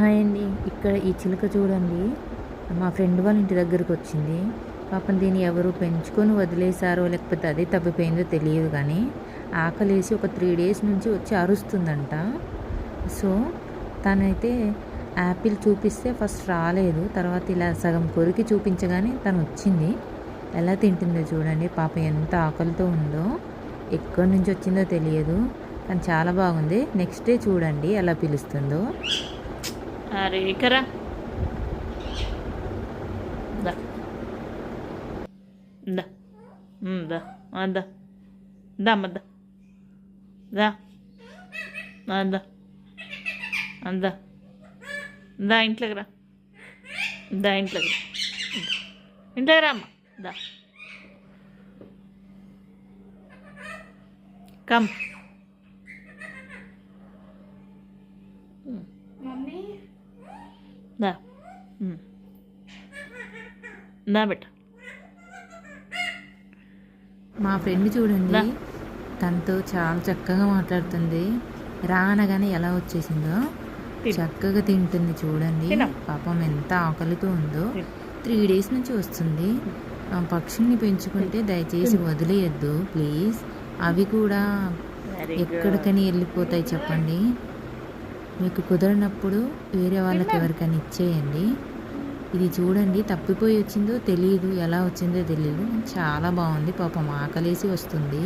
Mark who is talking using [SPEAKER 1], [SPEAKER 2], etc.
[SPEAKER 1] Hi అండి ఇక్కడ ఈ చిలుక చూడండి. మా ఫ్రెండ్ వాళ్ళ ఇంటి దగ్గరకు వచ్చింది. పాపం దీన్ని ఎవరు పెంచుకొని వదిలేశారో లేకపోతే అదే తప్పిపోయిందో తెలియదు కానీ ఆకలేసి ఒక త్రీ డేస్ నుంచి వచ్చి అరుస్తుందంట. సో తనైతే యాపిల్ చూపిస్తే ఫస్ట్ రాలేదు. తర్వాత ఇలా సగం కొరికి చూపించగానే తను వచ్చింది. ఎలా తింటుందో చూడండి. పాప ఎంత ఆకలితో ఉందో ఎక్కడి నుంచి వచ్చిందో తెలియదు. కానీ చాలా బాగుంది. నెక్స్ట్ డే చూడండి ఎలా పిలుస్తుందో.
[SPEAKER 2] అరే ఇకరా దా. దా. ఉమ్, దా. ఆ, దా. దా అమ్మ దా. దా. ఇంట్లోకి రా. దా ఇంట్లోకి రా. ఇంట్లోకి రా అమ్మ. దా. కమ్. దా. ఉమ్. దా బిడ్డ.
[SPEAKER 1] మా ఫ్రెండ్ చూడండి. తనతో చాలా చక్కగా మాట్లాడుతుంది. రానగానే ఎలా వచ్చేసిందో. చక్కగా తింటుంది చూడండి. పాపం ఎంత ఆకలితో ఉందో. త్రీ డేస్ నుంచి వస్తుంది. ఆ పక్షుల్ని పెంచుకుంటే దయచేసి వదిలేయద్దు ప్లీజ్. అవి కూడా ఎక్కడికని వెళ్ళిపోతాయి చెప్పండి. మీకు కుదరనప్పుడు వేరే వాళ్ళకి ఎవరికైనా ఇచ్చేయండి. ఇది చూడండి తప్పిపోయి వచ్చిందో తెలియదు ఎలా వచ్చిందో తెలియదు చాలా బాగుంది పాపం ఆకలేసి వస్తుంది.